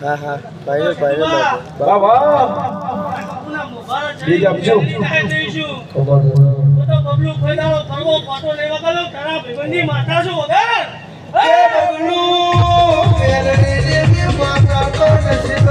હા હા. ભાઈ ભાઈ વાહ વાહ. બીજ આપજો. તો બબલુ ખોઈદાઓ થરવો ફોટો લેવા ગયો. તારા ભાઈબંધની માતા છો વગર એ બબલુ મેરડી દેવી માતા તો નસીબ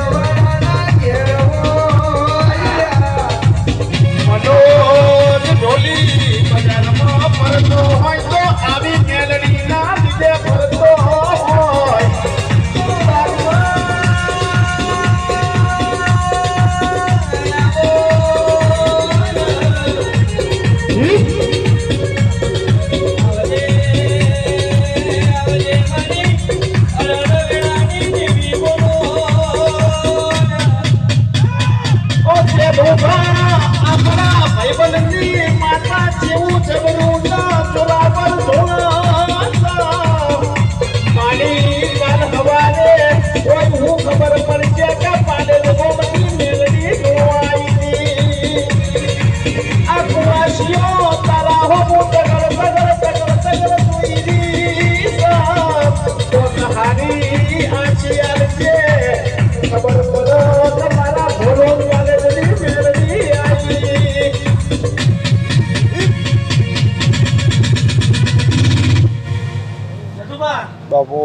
બાપુ.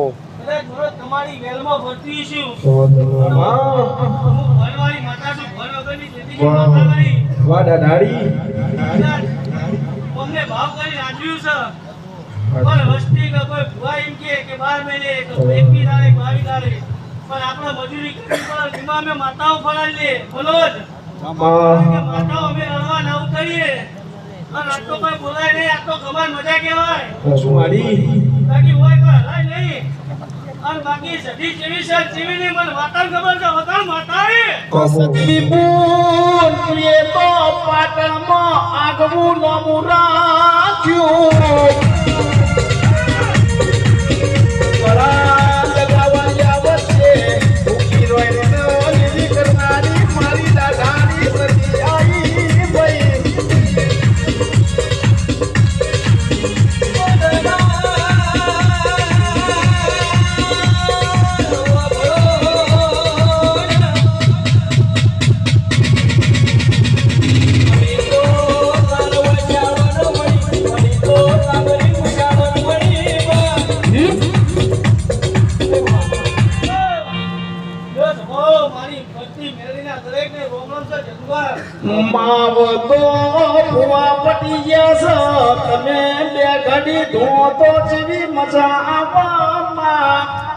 મારો તમારી વેલમાં ભરતી છું વાહ માતા છું ભણ વગરની જેથી માતા નહીં વાહ દાદાડી. અમને ભાવ કરી રાખ્યું છે પણ વસ્તી કે કોઈ ભુવા એમ કે કે બાર મહિને કે કોઈ એકવી દાડે કે પણ આપણે મજૂરી કરવી પડે એમાં અમે માતાઓ બોલો જ. માતાઓ અમે રણવા ના ઉતરીએ અને આ તો કોઈ બોલાય નહીં આ તો મજા કહેવાય. સુમારી બાકી હોય પણ હલાય નહીં. અને બાકી સધી જેવી છે જેવી નહીં મને માતાને ખબર છે વગર માતાએ. વિપુલ પ્રિય તો પાટણમાં આગવું નામું રાખ્યું માવતો ભુવા પટી ગયા છો તમે બે ઘડી ધો તો જેવી મજા આવવામાં.